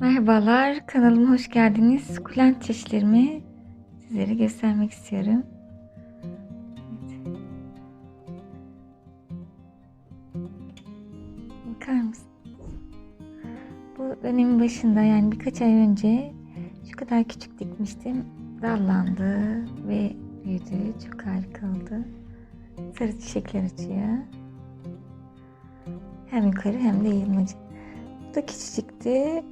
Merhabalar, kanalıma hoş geldiniz. Sukulent çeşitlerimi sizlere göstermek istiyorum. Evet. Bakar mısınız? Bu dönemin başında yani birkaç ay önce şu kadar küçük dikmiştim. Dallandı ve büyüdü. Çok harika oldu. Sarı çiçekler açıyor. Hem yukarı hem de yayılmacı. Bu da küçücüktü.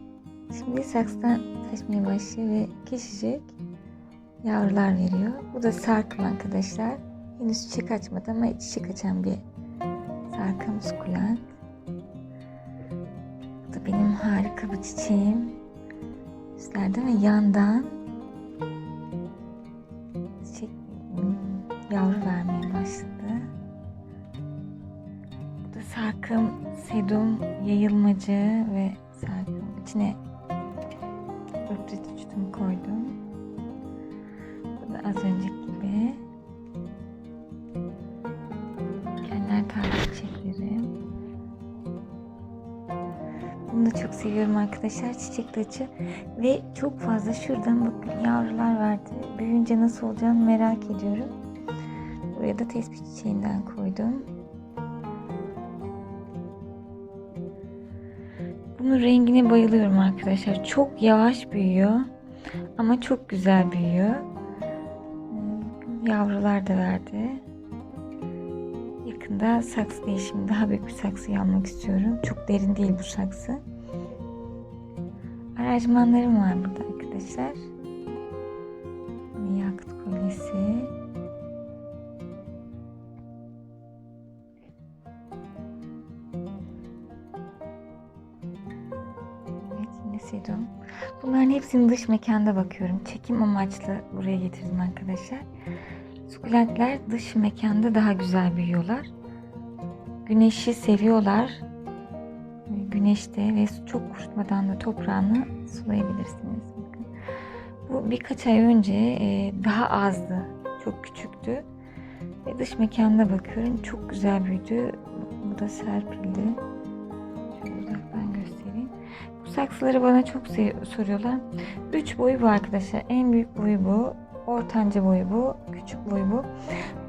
Şimdi saksıdan taşmaya başlıyor ve küçücük yavrular veriyor. Bu da sarkım arkadaşlar. Henüz çiçek açmadı ama çiçek açan bir sarkım sukulent. Bu da benim harika bir çiçeğim. Üstlerde ve yandan çiçek hmm, yavru vermeye başladı. Bu da sarkım, sedum, yayılmacı ve sarkım. İçine üretici koydum. Bu da az önceki gibi. Keller taze çiçeklerim. Bunu da çok seviyorum arkadaşlar. Çiçekli açı. Ve çok fazla şuradan bakın yavrular verdi. Büyüyünce nasıl olacağını merak ediyorum. Buraya da tespih çiçeğinden koydum. Bunun rengine bayılıyorum arkadaşlar. Çok yavaş büyüyor. Ama çok güzel büyüyor. Yavrular da verdi. Yakında saksı değişimi daha büyük bir saksı almak istiyorum. Çok derin değil bu saksı. Aranjmanlarım var burada arkadaşlar. Yakut kolyesi. Sedum. Bunların hepsini dış mekanda bakıyorum. Çekim amaçlı buraya getirdim arkadaşlar. Sukulentler dış mekanda daha güzel büyüyorlar. Güneşi seviyorlar. Güneşte ve çok kurutmadan da toprağını sulayabilirsiniz. Bakın. Bu birkaç ay önce e, daha azdı. Çok küçüktü. Ve dış mekanda bakıyorum. Çok güzel büyüdü. Bu da serpildi. Saksıları bana çok soruyorlar. Üç boyu bu arkadaşlar. En büyük boyu bu. Ortanca boyu bu. Küçük boyu bu.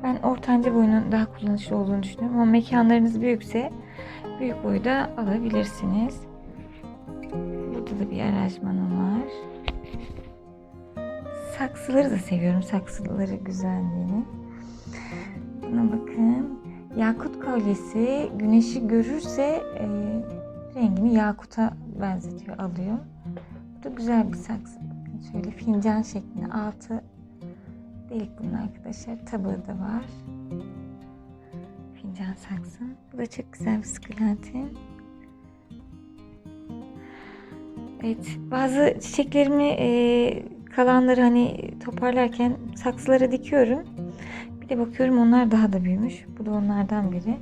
Ben ortanca boyunun daha kullanışlı olduğunu düşünüyorum. Ama mekanlarınız büyükse büyük boyu da alabilirsiniz. Burada da bir aranjmanım var. Saksıları da seviyorum. Saksıları güzelliğini. Buna bakın. Yakut kolyesi güneşi görürse e, rengini yakuta benzetiyor, alıyor. Bu da güzel bir saksı. Şöyle fincan şeklinde altı delik bunun arkadaşlar. Tabağı da var. Fincan saksı. Bu da çok güzel bir sıkılantim. Evet, bazı çiçeklerimi e, kalanları hani toparlarken saksılara dikiyorum. Bir de bakıyorum onlar daha da büyümüş. Bu da onlardan biri.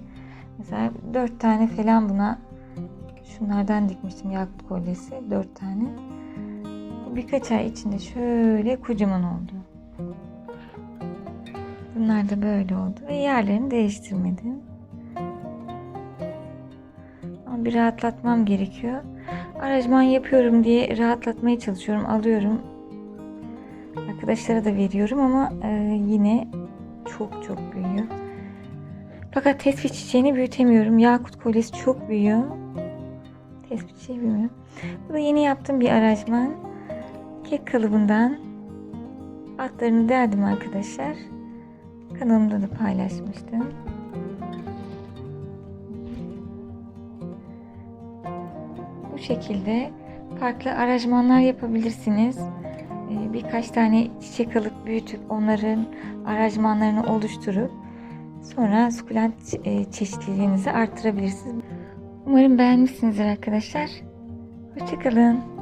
Mesela dört tane falan buna şunlardan dikmiştim yakut kolyesi. Dört tane. Birkaç ay içinde şöyle kocaman oldu. Bunlar da böyle oldu. Ve yerlerini değiştirmedim. Ama bir rahatlatmam gerekiyor. Aranjman yapıyorum diye rahatlatmaya çalışıyorum. Alıyorum. Arkadaşlara da veriyorum ama e, yine çok çok büyüyor. Fakat tespih çiçeğini büyütemiyorum. Yakut kolyesi çok büyüyor. Tespih çiçeği büyümüyor. Bu da yeni yaptığım bir aranjman. Kek kalıbından atlarını deldim arkadaşlar. Kanalımda da paylaşmıştım. Bu şekilde farklı aranjmanlar yapabilirsiniz. Ee, Birkaç tane çiçek alıp büyütüp onların aranjmanlarını oluşturup sonra sukulent e, çeşitliliğinizi arttırabilirsiniz. Umarım beğenmişsinizdir arkadaşlar. Hoşçakalın.